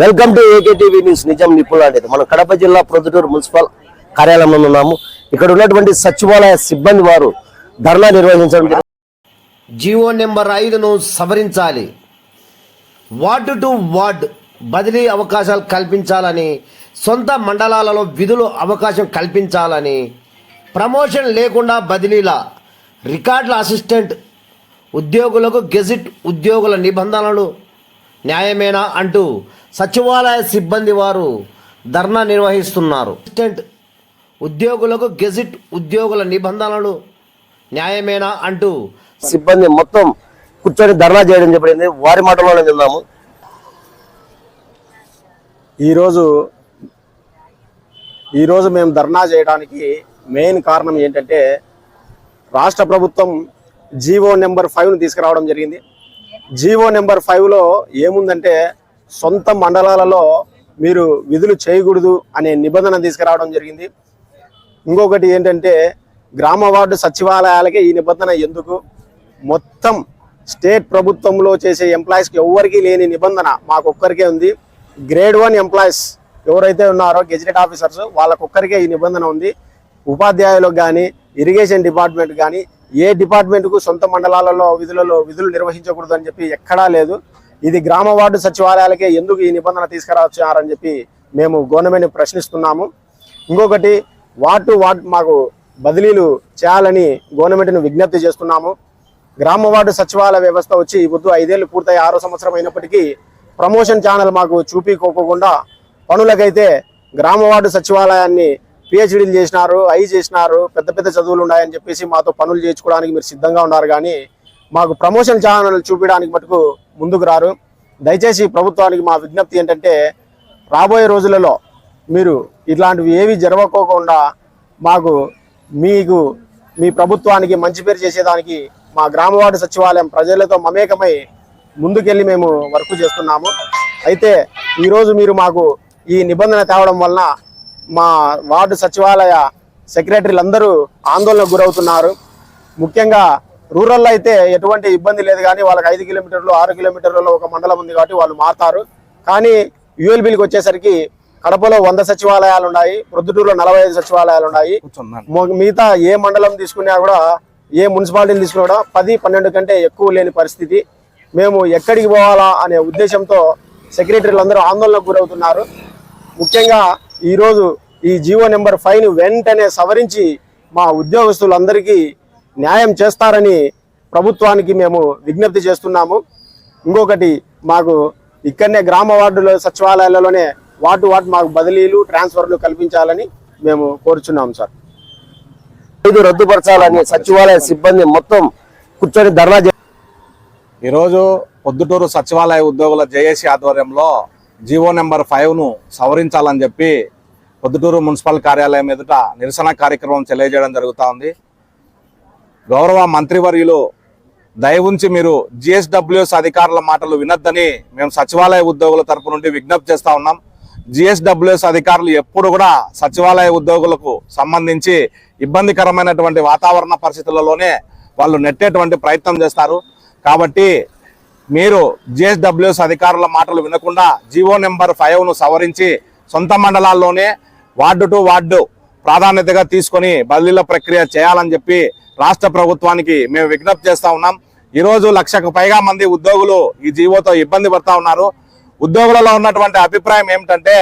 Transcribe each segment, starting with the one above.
Welcome to AK TV news. నిజం నిపుణులు అనేది. మనం కడప జిల్లా ప్రొద్దుటూరు మున్సిపల్ కార్యాలయంలో ఉన్నాము. ఇక్కడ ఉన్నటువంటి సచివాలయ సిబ్బంది వారు ధర్నా నిర్వహించడం జరిగింది. జీవో నెంబర్ ఐదును సవరించాలి. వార్డు టు వార్డ్ బదిలీ అవకాశాలు కల్పించాలని సొంత మండలాలలో విధులు అవకాశం కల్పించాలని ప్రమోషన్ లేకుండా బదిలీల రికార్డుల అసిస్టెంట్ ఉద్యోగులకు గెజిట్ ఉద్యోగుల నిబంధనలు న్యాయమేనా అంటూ సచివాలయ సిబ్బంది వారు ధర్నా నిర్వహిస్తున్నారు. అసిస్టెంట్ ఉద్యోగులకు గెజిట్ ఉద్యోగుల నిబంధనలు న్యాయమేనా అంటూ సిబ్బంది మొత్తం కూర్చొని ధర్నా చేయడం చెప్పింది వారి మాటలోనే విన్నాము ఈరోజు ఈరోజు మేము ధర్నా చేయడానికి మెయిన్ కారణం ఏంటంటే రాష్ట్ర ప్రభుత్వం జీవో నెంబర్ ఫైవ్ను తీసుకురావడం జరిగింది. జీవో నెంబర్ ఫైవ్లో ఏముందంటే సొంత మండలాలలో మీరు విధులు చేయకూడదు అనే నిబంధన తీసుకురావడం జరిగింది. ఇంకొకటి ఏంటంటే గ్రామ వార్డు సచివాలయాలకే ఈ నిబంధన ఎందుకు? మొత్తం స్టేట్ ప్రభుత్వంలో చేసే ఎంప్లాయీస్కి ఎవరికీ లేని నిబంధన మాకొక్కరికే ఉంది. గ్రేడ్ వన్ ఎంప్లాయీస్ ఎవరైతే ఉన్నారో గెజిటెడ్ ఆఫీసర్స్ వాళ్ళకొక్కరికే ఈ నిబంధన ఉంది. ఉపాధ్యాయులకు కానీ ఇరిగేషన్ డిపార్ట్మెంట్ కానీ ఏ డిపార్ట్మెంట్కు సొంత మండలాలలో విధులలో విధులు నిర్వహించకూడదు అని చెప్పి ఎక్కడా లేదు. ఇది గ్రామ వార్డు సచివాలయాలకే ఎందుకు ఈ నిబంధన తీసుకురావచ్చారని చెప్పి మేము గవర్నమెంట్ ప్రశ్నిస్తున్నాము. ఇంకొకటి వార్డ్ టు వార్డ్ మాకు బదిలీలు చేయాలని గవర్నమెంట్ను విజ్ఞప్తి చేస్తున్నాము. గ్రామ వార్డు సచివాలయ వ్యవస్థ వచ్చి ఈ పొద్దు ఐదేళ్ళు పూర్తయి ఆరో సంవత్సరం అయినప్పటికీ ప్రమోషన్ ఛానల్ మాకు చూపికోకుండా పనులకైతే గ్రామ వార్డు సచివాలయాన్ని పిహెచ్డీలు చేసినారు ఐ చేసినారు పెద్ద పెద్ద చదువులు ఉన్నాయని చెప్పేసి మాతో పనులు చేయించుకోవడానికి మీరు సిద్ధంగా ఉన్నారు. కానీ మాకు ప్రమోషన్ ఛానల్ చూపించడానికి మటుకు ముందుకు రారు. దయచేసి ప్రభుత్వానికి మా విజ్ఞప్తి ఏంటంటే రాబోయే రోజులలో మీరు ఇట్లాంటివి ఏవి జరగకోకుండా మాకు మీకు మీ ప్రభుత్వానికి మంచి పేరు చేసేదానికి మా గ్రామ వార్డు సచివాలయం ప్రజలతో మమేకమై ముందుకెళ్ళి మేము వర్క్ చేస్తున్నాము. అయితే ఈరోజు మీరు మాకు ఈ నిబంధన తేవడం వలన మా వార్డు సచివాలయ సెక్రటరీలు అందరూ ఆందోళనకు గురవుతున్నారు. ముఖ్యంగా రూరల్లో అయితే ఎటువంటి ఇబ్బంది లేదు కానీ వాళ్ళకి ఐదు కిలోమీటర్లు ఆరు కిలోమీటర్లలో ఒక మండలం ఉంది కాబట్టి వాళ్ళు మారుతారు. కానీ యుఎల్బీలకు వచ్చేసరికి కడపలో వంద సచివాలయాలు ఉన్నాయి ప్రొద్దుటూరులో నలభై ఐదు సచివాలయాలు ఉన్నాయి. మిగతా ఏ మండలం తీసుకున్నా కూడా ఏ మున్సిపాలిటీని తీసుకున్నా కూడా పది పన్నెండు కంటే ఎక్కువ లేని పరిస్థితి. మేము ఎక్కడికి పోవాలా అనే ఉద్దేశంతో సెక్రటరీలు అందరూ ఆందోళనకు గురవుతున్నారు. ముఖ్యంగా ఈరోజు ఈ జీవో నెంబర్ ఫైవ్ వెంటనే సవరించి మా ఉద్యోగస్తులందరికీ న్యాయం చేస్తారని ప్రభుత్వానికి మేము విజ్ఞప్తి చేస్తున్నాము. ఇంకొకటి మాకు ఇక్కడనే గ్రామ వార్డుల సచివాలయాలలోనే వార్డు వార్డు మాకు బదిలీలు ట్రాన్స్ఫర్లు కల్పించాలని మేము కోరుచున్నాం సార్. ఇది రద్దుపరచాలని సచివాలయ సిబ్బంది మొత్తం కూర్చొని ధర్నా ఈరోజు పొద్దుటూరు సచివాలయ ఉద్యోగుల జేఏసీ ఆధ్వర్యంలో జీవో నెంబర్ ఫైవ్ను సవరించాలని చెప్పి పొద్దుటూరు మున్సిపల్ కార్యాలయం ఎదుట నిరసన కార్యక్రమం తెలియజేయడం జరుగుతూ ఉంది. గౌరవ మంత్రివర్యులు దయవుంచి మీరు జిఎస్డబ్ల్యూఎస్ అధికారుల మాటలు వినొద్దని మేము సచివాలయ ఉద్యోగుల తరపు నుండి విజ్ఞప్తి చేస్తా ఉన్నాం. జిఎస్డబ్ల్యూఎస్ అధికారులు ఎప్పుడు కూడా సచివాలయ ఉద్యోగులకు సంబంధించి ఇబ్బందికరమైనటువంటి వాతావరణ పరిస్థితులలోనే వాళ్ళు నెట్టేటువంటి ప్రయత్నం చేస్తారు. కాబట్టి మీరు జిఎస్డబ్ల్యూఎస్ అధికారుల మాటలు వినకుండా జీవో నెంబర్ ఫైవ్ను సవరించి సొంత మండలాల్లోనే వార్డు టు వార్డు ప్రాధాన్యతగా తీసుకొని బదిలీల ప్రక్రియ చేయాలని చెప్పి రాష్ట్ర ప్రభుత్వానికి మేము విజ్ఞప్తి చేస్తూ ఉన్నాం. ఈరోజు లక్షకు పైగా మంది ఉద్యోగులు ఈ జీవోతో ఇబ్బంది పడతా ఉన్నారు. ఉద్యోగులలో ఉన్నటువంటి అభిప్రాయం ఏమిటంటే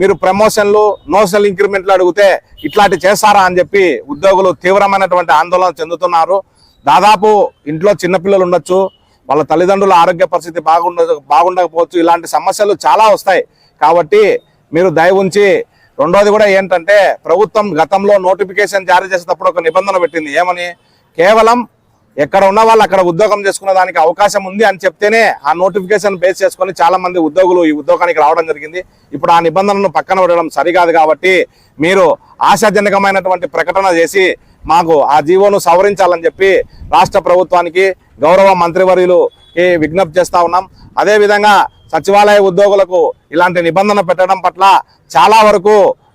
మీరు ప్రమోషన్లు నోషనల్ ఇంక్రిమెంట్లు అడిగితే ఇట్లాంటి చేస్తారా అని చెప్పి ఉద్యోగులు తీవ్రమైనటువంటి ఆందోళన చెందుతున్నారు. దాదాపు ఇంట్లో చిన్నపిల్లలు ఉండొచ్చు వాళ్ళ తల్లిదండ్రుల ఆరోగ్య పరిస్థితి బాగుండ బాగుండకపోవచ్చు. ఇలాంటి సమస్యలు చాలా వస్తాయి. కాబట్టి మీరు దయ ఉంచి రెండోది కూడా ఏంటంటే ప్రభుత్వం గతంలో నోటిఫికేషన్ జారీ చేసేటప్పుడు ఒక నిబంధన పెట్టింది. ఏమని? కేవలం ఎక్కడ ఉన్న వాళ్ళు అక్కడ ఉద్యోగం చేసుకునే దానికి అవకాశం ఉంది అని చెప్తేనే ఆ నోటిఫికేషన్ బేస్ చేసుకొని చాలా మంది ఉద్యోగులు ఈ ఉద్యోగానికి రావడం జరిగింది. ఇప్పుడు ఆ నిబంధనను పక్కన పడడం సరికాదు కాబట్టి మీరు ఆశాజనకమైనటువంటి ప్రకటన చేసి మాకు ఆ జీవోను సవరించాలని చెప్పి రాష్ట్ర ప్రభుత్వానికి గౌరవ మంత్రివర్యులు విజ్ఞప్తి చేస్తా ఉన్నాం. అదేవిధంగా సచివాలయ ఉద్యోగులకు ఇలాంటి నిబంధన పెట్టడం పట్ల చాలా వరకు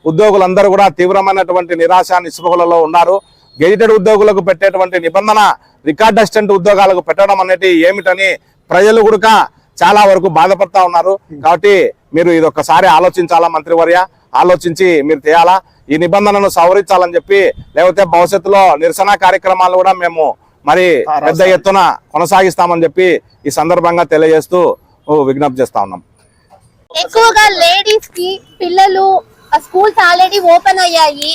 ఉద్యోగులందరూ కూడా తీవ్రమైనటువంటి నిరాశ నిస్పృహలలో ఉన్నారు. గెజిటెడ్ ఉద్యోగులకు పెట్టేటువంటి నిబంధన రికార్డ్ అసిస్టెంట్ ఉద్యోగాలకు పెట్టడం అనేది ఏమిటని ప్రజలు కూడా చాలా వరకు బాధపడతా ఉన్నారు. కాబట్టి మీరు ఇది ఒక్కసారి ఆలోచించాలా మంత్రివర్య? ఆలోచించి మీరు చేయాలా? ఈ నిబంధనను సవరించాలని చెప్పి లేకపోతే భవిష్యత్తులో నిరసన కార్యక్రమాలు కూడా మేము మరి పెద్ద ఎత్తున కొనసాగిస్తామని చెప్పి ఈ సందర్భంగా తెలియజేస్తూ విజ్ఞప్తి చేస్తా ఉన్నాం. ఎక్కువగా లేడీస్కి పిల్లలు స్కూల్స్ ఆల్రెడీ ఓపెన్ అయ్యాయి.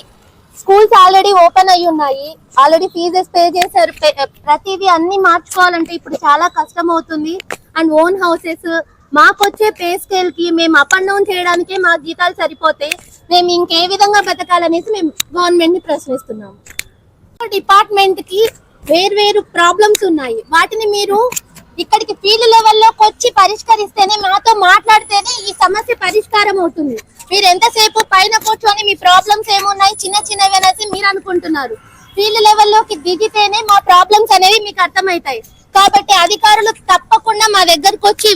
స్కూల్స్ ఆల్రెడీ ఓపెన్ అయి ఉన్నాయి. ఆల్రెడీ ఫీజెస్ పే చేశారు. Eh, ప్రతిదీ అన్ని మార్చుకోవాలంటే ఇప్పుడు చాలా కష్టం అవుతుంది. అండ్ ఓన్ హౌసెస్ మాకు వచ్చే పే స్కేల్కి మేము అప్ అండ్ డౌన్ చేయడానికే మా జీతాలు సరిపోతే మేము ఇంకే విధంగా బతకాలనేసి మేము గవర్నమెంట్ని ప్రశ్నిస్తున్నాము. డిపార్ట్మెంట్కి వేర్వేరు ప్రాబ్లమ్స్ ఉన్నాయి. వాటిని మీరు ఇక్కడికి ఫీల్డ్ లెవెల్లోకి వచ్చి పరిష్కరిస్తేనే మాతో మాట్లాడితేనే ఈ సమస్య పరిష్కారం అవుతుంది. మీరు ఎంతసేపు పైన కూర్చొని మీ ప్రాబ్లమ్స్ ఏమున్నాయి చిన్న చిన్నవి అనేసి మీరు అనుకుంటున్నారు. ఫీల్డ్ లెవెల్లోకి దిగితేనే మా ప్రాబ్లమ్స్ అనేవి మీకు అర్థమవుతాయి. కాబట్టి అధికారులు తప్పకుండా మా దగ్గరకు వచ్చి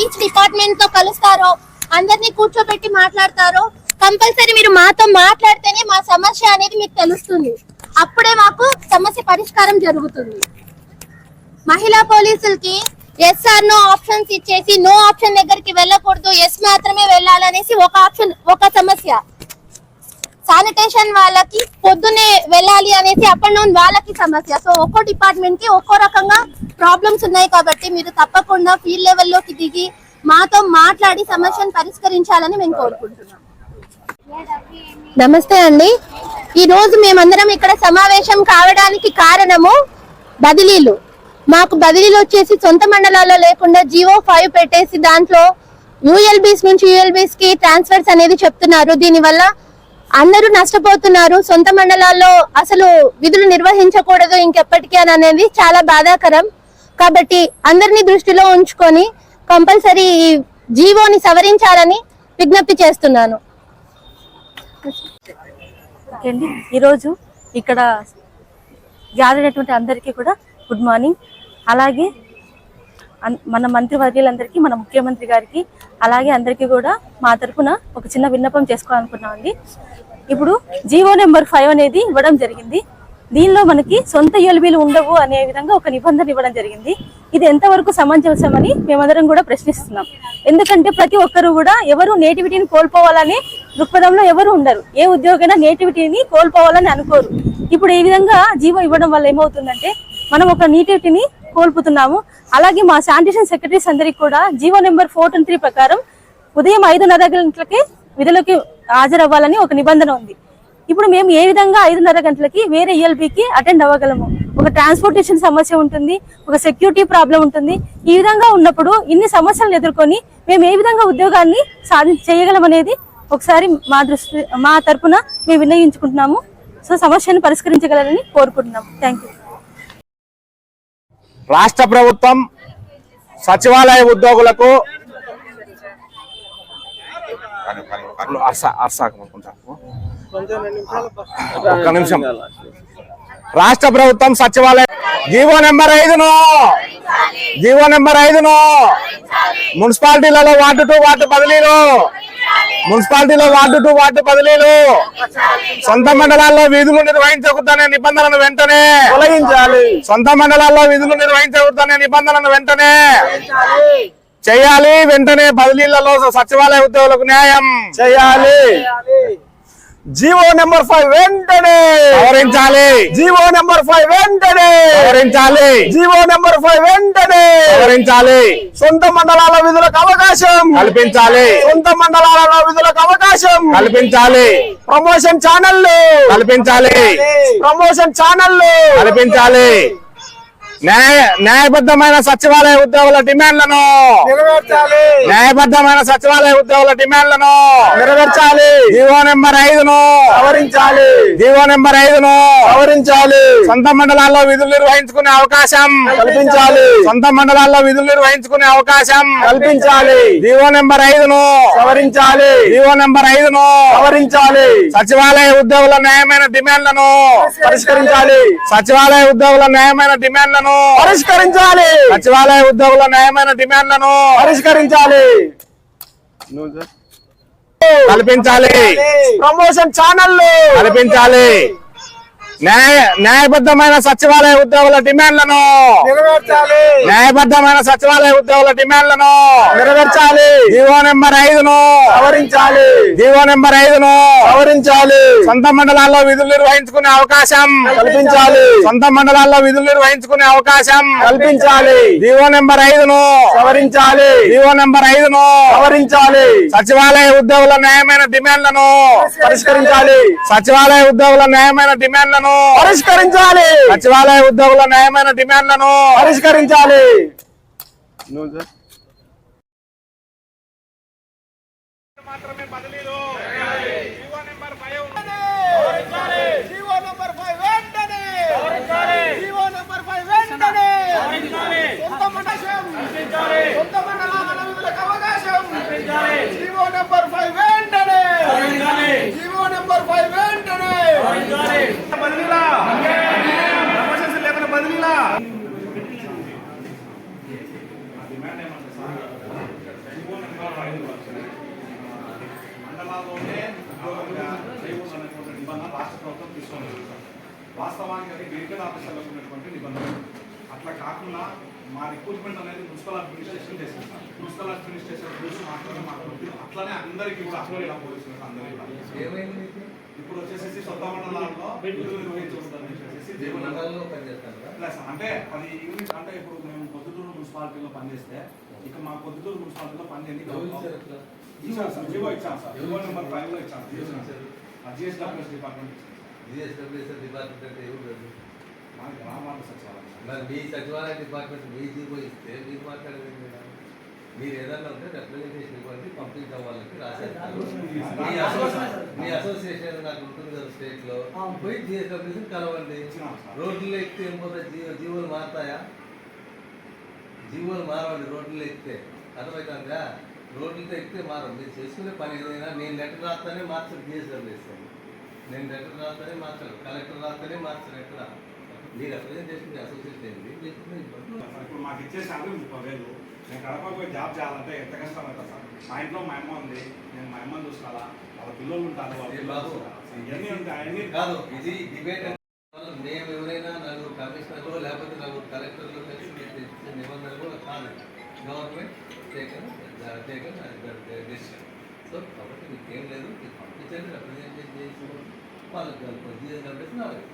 ఈచ్ డిపార్ట్మెంట్తో కలుస్తారో అందరినీ కూర్చోబెట్టి మాట్లాడతారో కంపల్సరీ మీరు మాతో మాట్లాడితేనే మా సమస్య అనేది మీకు తెలుస్తుంది. అప్పుడే మాకు సమస్య పరిష్కారం జరుగుతుంది. మహిళా పోలీసులకి ఎస్ ఆర్ నో ఆప్షన్స్ ఇచ్చేసి నో ఆప్షన్ దగ్గరికి వెళ్ళకూడదు. ఎస్ మాత్రమే వెళ్ళాలనేసి ఒక ఆప్షన్ ఒక సమస్య. శానిటేషన్ వాళ్ళకి పొద్దునే వెళ్ళాలి అనేసి అప్ అండ్ డౌన్ వాళ్ళకి సమస్య. సో ఒక్కో డిపార్ట్మెంట్కి ఒక్కో రకంగా ప్రాబ్లమ్స్ ఉన్నాయి కాబట్టి మీరు తప్పకుండా ఫీల్డ్ లెవెల్లోకి దిగి మాతో మాట్లాడి సమస్యను పరిష్కరించాలని మేము కోరుకుంటున్నాం. నమస్తే అండి. ఈ రోజు మేమందరం ఇక్కడ సమావేశం కావడానికి కారణము బదిలీలు. మాకు బదిలీలు వచ్చేసి సొంత మండలాల్లో లేకుండా జియో ఫైవ్ పెట్టేసి దాంట్లో యూఎల్బీస్ నుంచి యూఎల్బీస్కి ట్రాన్స్ఫర్స్ అనేది చెప్తున్నారు. దీనివల్ల అందరూ నష్టపోతున్నారు. సొంత మండలాల్లో అసలు విధులు నిర్వహించకూడదు ఇంకెప్పటికీ అని అనేది చాలా బాధాకరం. కాబట్టి అందరినీ దృష్టిలో ఉంచుకొని కంపల్సరీ ఈ జీవోని సవరించాలని విజ్ఞప్తి చేస్తున్నాను. ఓకే అండి. ఈరోజు ఇక్కడ జారినటువంటి అందరికీ కూడా గుడ్ మార్నింగ్. అలాగే మన మంత్రివర్యులందరికీ మన ముఖ్యమంత్రి గారికి అలాగే అందరికీ కూడా మా తరఫున ఒక చిన్న విన్నపం చేసుకోవాలనుకున్నామండి. ఇప్పుడు జీవో నెంబర్ ఫైవ్ అనేది ఇవ్వడం జరిగింది. దీనిలో మనకి సొంత ఎల్బీలు ఉండవు అనే విధంగా ఒక నిబంధన ఇవ్వడం జరిగింది. ఇది ఎంతవరకు సమంజసమని మేమందరం కూడా ప్రశ్నిస్తున్నాం. ఎందుకంటే ప్రతి ఒక్కరు కూడా ఎవరు నేటివిటీని కోల్పోవాలని దృక్పథంలో ఎవరు ఉండరు. ఏ ఉద్యోగైనా నేటివిటీని కోల్పోవాలని అనుకోరు. ఇప్పుడు ఈ విధంగా జీవో ఇవ్వడం వల్ల ఏమవుతుందంటే మనం ఒక నీటిని కోల్పోతున్నాము. అలాగే మా శానిటేషన్ సెక్రటరీస్ అందరికీ కూడా జీవో నెంబర్ ఫోర్ త్రీ ప్రకారం ఉదయం ఐదున్నర గంటలకి విధులకి హాజరవ్వాలని ఒక నిబంధన ఉంది. ఇప్పుడు మేము ఏ విధంగా ఐదున్నర గంటలకి వేరే ఈఎల్బికి అటెండ్ అవ్వగలము? ఒక ట్రాన్స్పోర్టేషన్ సమస్య ఉంటుంది ఒక సెక్యూరిటీ ప్రాబ్లం ఉంటుంది. ఈ విధంగా ఉన్నప్పుడు ఇన్ని సమస్యలను ఎదుర్కొని మేము ఏ విధంగా ఉద్యోగాన్ని సాధి చేయగలం అనేది ఒకసారి మా దృష్టి మా తరపున మేము వినియోగించుకుంటున్నాము సో సమస్యను పరిష్కరించగలరని కోరుకుంటున్నాము. థ్యాంక్ యూ రాష్ట్ర ప్రభుత్వం సచివాలయ ఉద్యోగులకు ఒక్క నిమిషం. రాష్ట్ర ప్రభుత్వం సచివాలయం జీవో నెంబర్ ఐదును. జీవో నెంబర్ ఐదును. మున్సిపాలిటీలలో వార్డు టూ వార్డు బదిలీలు మున్సిపాలిటీలో వార్డు టు వార్డు బదిలీలు సొంత మండలాల్లో విధులు నిర్వహించకూడదనే నిబంధనను వెంటనే. తొలగించాలి. సొంత మండలాల్లో విధులు నిర్వహించకూడదనే నిబంధనను వెంటనే. చేయాలి. వెంటనే బదిలీలలో సచివాలయ ఉద్యోగులకు న్యాయం. చేయాలి. జీవో నెంబర్ ఫైవ్ వెంటనే! సవరించాలి! జీవో నెంబర్ ఫైవ్ వెంటనే! సవరించాలి! జీవో నెంబర్ ఫైవ్ వెంటనే! సవరించాలి! సొంత మండలాల విధులకు అవకాశం! కల్పించాలి! సొంత మండలాలలో విధులకు అవకాశం! కల్పించాలి! ప్రమోషన్ ఛానళ్ళు! కల్పించాలి! ప్రమోషన్ ఛానళ్ళు! కల్పించాలి! న్యాయ న్యాయబద్ధమైన సచివాలయ ఉద్యోగుల డిమాండ్లను. నెరవేర్చాలి. న్యాయబద్ధమైన సచివాలయ ఉద్యోగుల డిమాండ్లను. నెరవేర్చాలి. జీవో నెంబర్ ఐదును. సవరించాలి. జీవో నెంబర్ ఐదును. సవరించాలి. సొంత మండలాల్లో విధులు నిర్వహించుకునే అవకాశం. కల్పించాలి. సొంత మండలాల్లో విధులు నిర్వహించుకునే అవకాశం. కల్పించాలి. జీవో నెంబర్ ఐదును. సవరించాలి. జీవో నెంబర్ ఐదును. సవరించాలి. సచివాలయ ఉద్యోగుల న్యాయమైన డిమాండ్లను. పరిష్కరించాలి. సచివాలయ ఉద్యోగుల న్యాయమైన డిమాండ్లను. పరిష్కరించాలి. సచివాలయ ఉద్యోగుల న్యాయమైన డిమాండ్లను పరిష్కరించాలి. కల్పించాలి. ప్రమోషన్ ఛానళ్ళు. కల్పించాలి. న్యాయ న్యాయబద్ధమైన సచివాలయ ఉద్యోగుల డిమాండ్లను. నెరవేర్చాలి. న్యాయబద్ధమైన సచివాలయ ఉద్యోగుల డిమాండ్లను. నెరవేర్చాలి. జీవో నెంబర్ ఐదును. సవరించాలి. జీవో నెంబర్ ఐదును. సవరించాలి. సొంత మండలాల్లో విధులు నిర్వహించుకునే అవకాశం. కల్పించాలి. సొంత మండలాల్లో విధులు నిర్వహించుకునే అవకాశం. కల్పించాలి. జీవో నెంబర్ ఐదును. సవరించాలి. జీవో నెంబర్ ఐదును. సవరించాలి. సచివాలయ ఉద్యోగుల న్యాయమైన డిమాండ్లను. పరిష్కరించాలి. సచివాలయ ఉద్యోగుల న్యాయమైన డిమాండ్లను. పరిష్కరించాలి. సచివాలయ ఉద్యోగుల న్యాయమైన డిమాండ్లను. పరిష్కరించాలి. మండలాల్లోనే ఉద్యోగంగా చేయకూడదు అనేటువంటి నిబంధన రాష్ట్ర ప్రభుత్వం తీసుకొని. వాస్తవానికి అది గెజిటెడ్ ఆఫీసర్లకు ఉన్నటువంటి నిబంధన. అట్లా కాకుండా మా రిక్రూట్మెంట్ అనేది మున్సిపల్ అడ్మినిస్ట్రేషన్ చేసింది మున్సిపల్ అడ్మినిస్ట్రేషన్ రూల్స్ మాత్రమే మాకు. అట్లనే అందరికీ కూడా అట్లా పోలీసులకు అందరికీ కూడా. ఇప్పుడు వచ్చేసి సొంత మండలాల్లో ప్లస్ అంటే అది యూనిట్ అంటే ఇప్పుడు మేము పొద్దుటూరు మున్సిపాలిటీలో పనిచేస్తే ఇక మా పొద్దుటూరు మున్సిపాలిటీలో పని చేయండి ఇచ్చాం సార్ జీవో ఇచ్చాం సార్ జీవో నెంబర్ ఫైవ్లో ఇచ్చాం జిఎస్డబ్ల్యూఎస్ డిపార్ట్మెంట్ మాది గ్రామాల సచివాలయం. సార్. మరి మీ సచివాలయ డిపార్ట్మెంట్ మీ జీవో ఇస్తే మీరు మాట్లాడేది ఏంటి మేడం? మీరు ఏదన్నా ఉంటే రిప్రజెంటేషన్ ఇవ్వండి పంపించే వాళ్ళకి రాసేస్తారు. మీ అసోసియేషన్ మీ అసోసియేషన్ నాకు ఉంటుంది కదా స్టేట్లో. పోయి జిఎస్డబ్ల్యూసీ కలవండి. రోడ్లు ఎక్కితే ఏం పోతే జీవో జీవోలు మారుతాయా? జీవోలు మారవండి రోడ్లు ఎక్కితే అర్థమవుతుందా రోడ్లతో ఎక్కితే మారం మీరు చేసుకునే పని ఏదైనా నేను లెటర్ రాస్తానే మార్చరు జిఎస్డబ్ల్యూసీ నేను లెటర్ రాస్తానే మార్చరు కలెక్టర్ రాస్తానే మార్చరు ఎక్కడ? మీ రిప్రజెంటేషన్ మీ అసోసియేషన్ ఇబ్బంది ఇప్పుడు మాకు ఇచ్చే శాలరీ ముప్పై వేలు నేను కడప పోయి జాబ్ చేయాలంటే ఎంత కష్టం అవుతుంది సార్? మా ఇంట్లో మా అమ్మ ఉంది నేను మా అమ్మని చూసుకోవాలా? వాళ్ళ పిల్లలు ఉంటారు. ఇవన్నీ ఉంటాయి కాదు ఇది డిబేట్ మేము ఎవరైనా నలుగురు కమిషనర్లు లేకపోతే నలుగురు కలెక్టర్లు కలిసి మీరు నిబంధనలు కాదు. Government taken taken decision so కాబట్టి మీకు ఏం లేదు మీరు పంపించండి రిప్రజెంటేషన్ చేసి వాళ్ళకి జిఎస్ కంపెనీ